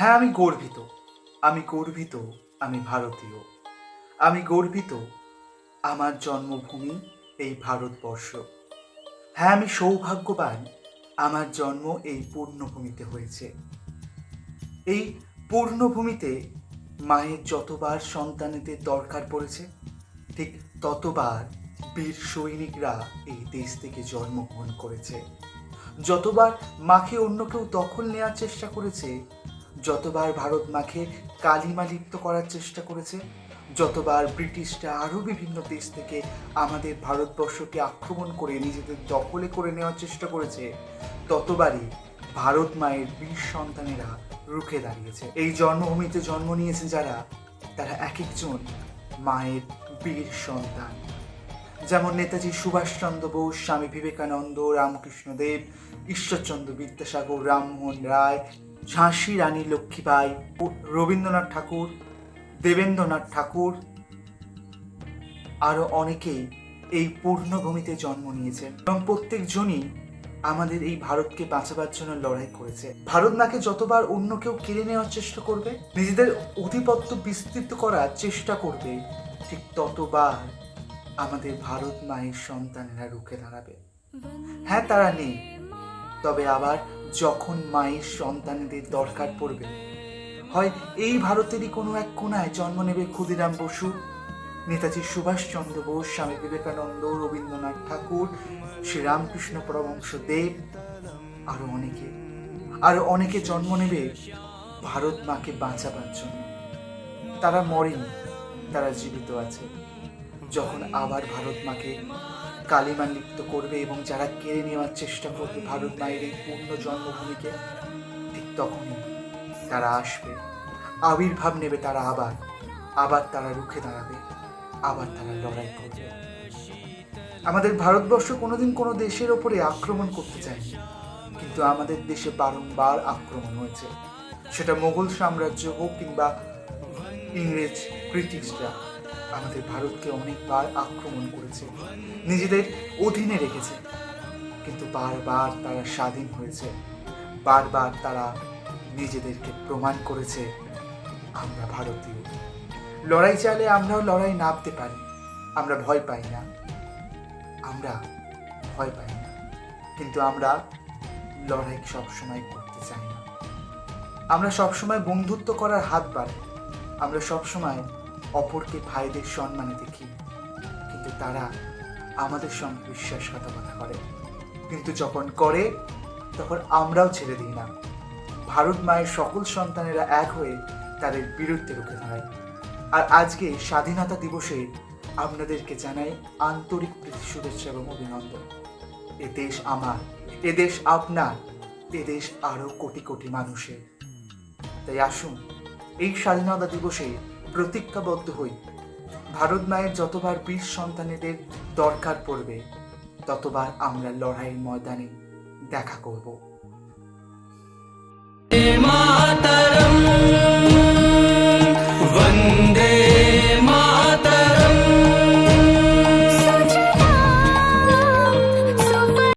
হ্যাঁ আমি গর্বিত। আমি গর্বিত আমি ভারতীয়। আমি গর্বিত আমার জন্মভূমি এই ভারতবর্ষ। হ্যাঁ আমি সৌভাগ্যবান আমার জন্ম এই পূর্ণভূমিতে হয়েছে। এই পূর্ণভূমিতে মায়ের যতবার সন্তানেদের দরকার পড়েছে, ঠিক ততবার বীর সৈনিকরা এই দেশ থেকে জন্মগ্রহণ করেছে। যতবার মাকে অন্য কেউ দখল নেওয়ার চেষ্টা করেছে যতবার ভারত মাকে কালিমা লিপ্ত করার চেষ্টা করেছে, যতবার ব্রিটিশরা আরও বিভিন্ন দেশ থেকে আমাদের ভারতবর্ষকে আক্রমণ করে নিজেদের দখলে করে নেওয়ার চেষ্টা করেছে, ততবারই ভারত মায়ের বীর সন্তানেরা রুখে দাঁড়িয়েছে। এই জন্মভূমিতে জন্ম নিয়েছে যারা, তারা এক একজন মায়ের বীর সন্তান। যেমন নেতাজি সুভাষচন্দ্র বোস, স্বামী বিবেকানন্দ, রামকৃষ্ণ দেব, ঈশ্বরচন্দ্র বিদ্যাসাগর, রামমোহন রায় ঝাঁসি রানী লক্ষ্মীবাই রবীন্দ্রনাথ ঠাকুর, দেবেন্দ্রনাথ ঠাকুর আরও অনেকেই এই পূর্ণভূমিতে জন্ম নিয়েছেন এবং প্রত্যেকজনই আমাদের এই ভারতকে বাঁচাবার জন্য লড়াই করেছে। ভারত মাকে যতবার অন্য কেউ কেড়ে নেওয়ার চেষ্টা করবে, নিজেদের অধিপত্য বিস্তৃত করার চেষ্টা করবে, ঠিক ততবার আমাদের ভারত মায়ের সন্তানেরা রুখে দাঁড়াবে। হ্যাঁ তারা নেই। তবে আবার যখন মায়ের সন্তানদের দরকার পড়বে। হয় এই ভারতেরই কোনো এক কোনায় জন্ম নেবে ক্ষুদিরাম বসু, নেতাজি সুভাষচন্দ্র বোস, স্বামী বিবেকানন্দ, রবীন্দ্রনাথ ঠাকুর, শ্রীরামকৃষ্ণ পরমংশ দেব, আরও অনেকে। আরও অনেকে জন্ম নেবে ভারত মাকে বাঁচাবার জন্য। তারা মরেনি, তারা জীবিত আছে। যখন আবার ভারত মাকে কালিমা লিপ্ত করবে এবং যারা কেড়ে নেওয়ার চেষ্টা করবে ভারত মায়ের পূর্ণ জন্মভূমিকে, ঠিক তখনই তারা আসবে। আবির্ভাব নেবে তারা আবার। আবার তারা রুখে দাঁড়াবে। আবার তারা লড়াই করবে। আমাদের ভারতবর্ষ কোনোদিন কোনো দেশের ওপরে আক্রমণ করতে চায়নি। কিন্তু আমাদের দেশে বারংবার আক্রমণ হয়েছে। সেটা মোগল সাম্রাজ্য হোক কিংবা ইংরেজ, ব্রিটিশরা। আমাদের ভারতকে অনেকবার আক্রমণ করেছে, নিজেদের অধীনে রেখেছে। কিন্তু বারবার তারা স্বাধীন হয়েছে, বারবার তারা নিজেদেরকে প্রমাণ করেছে, আমরা ভারতীয়। লড়াই চাইলে আমরাও লড়াই নামতে পারি, আমরা ভয় পাই না। আমরা ভয় পাই না, কিন্তু আমরা লড়াই সবসময় করতে চাই না। আমরা সবসময় বন্ধুত্ব করার হাত বাড়াই, আমরা সবসময় অপরকে ভাইদের সম্মানে দেখি। কিন্তু তারা আমাদের সঙ্গে বিশ্বাসঘাতকতা করে। কিন্তু যখন করে, তখন আমরাও ছেড়ে দিই না। ভারত মায়ের সকল সন্তানেরা এক হয়ে তাদের বিরুদ্ধে রুখে দাঁড়ায়। আর আজকে স্বাধীনতা দিবসে আপনাদেরকে জানাই আন্তরিক প্রীতি, শুভেচ্ছা এবং অভিনন্দন। এ দেশ আমার, এ দেশ আপনার, এ দেশ আরও কোটি কোটি মানুষের। তাই আসুন, এই স্বাধীনতা দিবসে প্রতিজ্ঞাবদ্ধ হই। ভারত মায়ের যতবার বীর সন্তানেদের দরকার পড়বে, ততবার আমরা লড়াইয়ের ময়দানে দেখা করব।